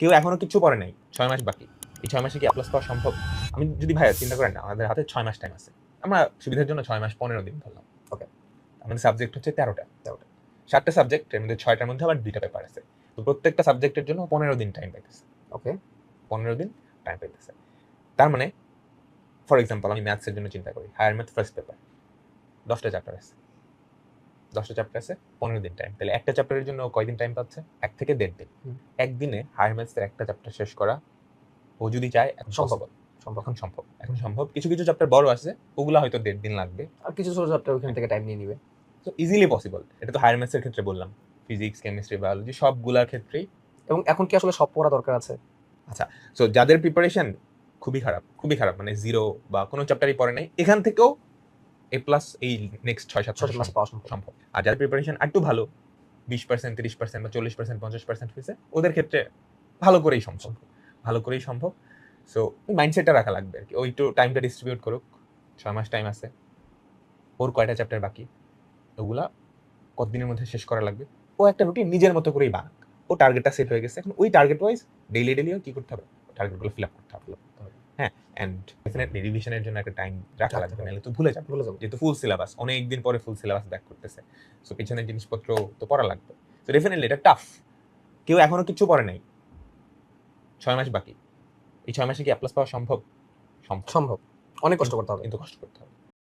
কেউ এখনও কিছু পড়ে নাই, ছয় মাস বাকি। এই ছয় মাসে কি অ্যাপ্লাস পাওয়া সম্ভব? আমি যদি ভাইয়া চিন্তা করেন না আমাদের হাতে ছয় মাস টাইম আছে। আমরা সুবিধার জন্য ছয় মাস পনেরো দিন ধরলাম। ওকে আমাদের সাবজেক্ট হচ্ছে তেরোটা তেরোটা। সাতটা সাবজেক্ট এর মধ্যে ছয়টার মধ্যে আবার দুইটা পেপার আছে। তো প্রত্যেকটা সাবজেক্টের জন্য পনেরো দিন টাইম পাইতেছে। ওকে পনেরো দিন টাইম পাইতেছে। তার মানে ফর এক্সাম্পল আমি ম্যাথসের জন্য চিন্তা করি। হায়ার ম্যাথ ফার্স্ট পেপার দশটা চ্যাপ্টার আছে। দশটা চ্যাপ্টার আছে পনেরো দিন টাইম তাহলে একটা চ্যাপ্টারের জন্য কয়দিন টাইম পাচ্ছে? এক থেকে দেড় দিন। একদিনে হায়ার ম্যাথসের একটা চ্যাপ্টার শেষ করা ও যদি চায় এখন সম্ভব। সম্ভব। সম্ভব এখন সম্ভব। এখন সম্ভব। কিছু কিছু চ্যাপ্টার বড় আছে ওগুলা হয়তো দেড় দিন লাগবে। আর কিছু ছোট চ্যাপ্টার ওখান থেকে টাইম নিয়ে নিবে। তো ইজিলি পসিবল এটা তো হায়ার ম্যাথসের ক্ষেত্রে বললাম। ফিজিক্স কেমিস্ট্রি বায়োলজি সবগুলার ক্ষেত্রেই। এবং এখন কি আসলে সব পড়া দরকার আছে? আচ্ছা সো যাদের প্রিপারেশন খুবই খারাপ খুবই খারাপ মানে জিরো বা কোনো চ্যাপ্টারই পড়ে নাই এখান থেকেও এ প্লাস এই নেক্সট ছয় সাত মাস মাস পাওয়া সম্ভব। আর যাদের প্রিপারেশন একটু ভালো বিশ পার্সেন্ট তিরিশ পার্সেন্ট বা চল্লিশ পার্সেন্ট পঞ্চাশ পার্সেন্ট হয়েছে ওদের ক্ষেত্রে ভালো করেই সম্ভব। ভালো করেই সম্ভব। সো মাইন্ডসেটটা রাখা লাগবে আর কি ওই একটু টাইমটা ডিস্ট্রিবিউট করুক। ছয় মাস টাইম আছে। ওর কয়টা চ্যাপ্টার বাকি? ওগুলা কতদিনের মধ্যে শেষ করা লাগবে? ও একটা রুটিন নিজের মতো করেই বানাক। ও টার্গেটটা সেট হয়ে গেছে। এখন ওই টার্গেট ওয়াইজ ডেইলি ডেইলিও কি করতে হবে? টার্গেটগুলো ফিল আপ করতে হবে। হ্যাঁ অ্যান্ড ডেফিনেটলি রিভিশনের জন্য একটা টাইম রাখা লাগবে। নাহলে তো ভুলে যাবে। ভুলে যাবে। যেহেতু ফুল সিলেবাস অনেক দিন পরে ফুল সিলেবাস ব্যাক করতেছে। সো পিছনের জিনিসপত্র তো পড়া লাগবে। তো ডেফিনেটলি এটা টাফ কেউ এখনও কিছু পড়ে নাই। ছয় মাস বাকি। এই ছয় মাসে কি অ্যাপ্লাস পাওয়া সম্ভব? সম্ভব। সম্ভব। অনেক কষ্ট করতে হবে। কিন্তু কষ্ট করতে হবে।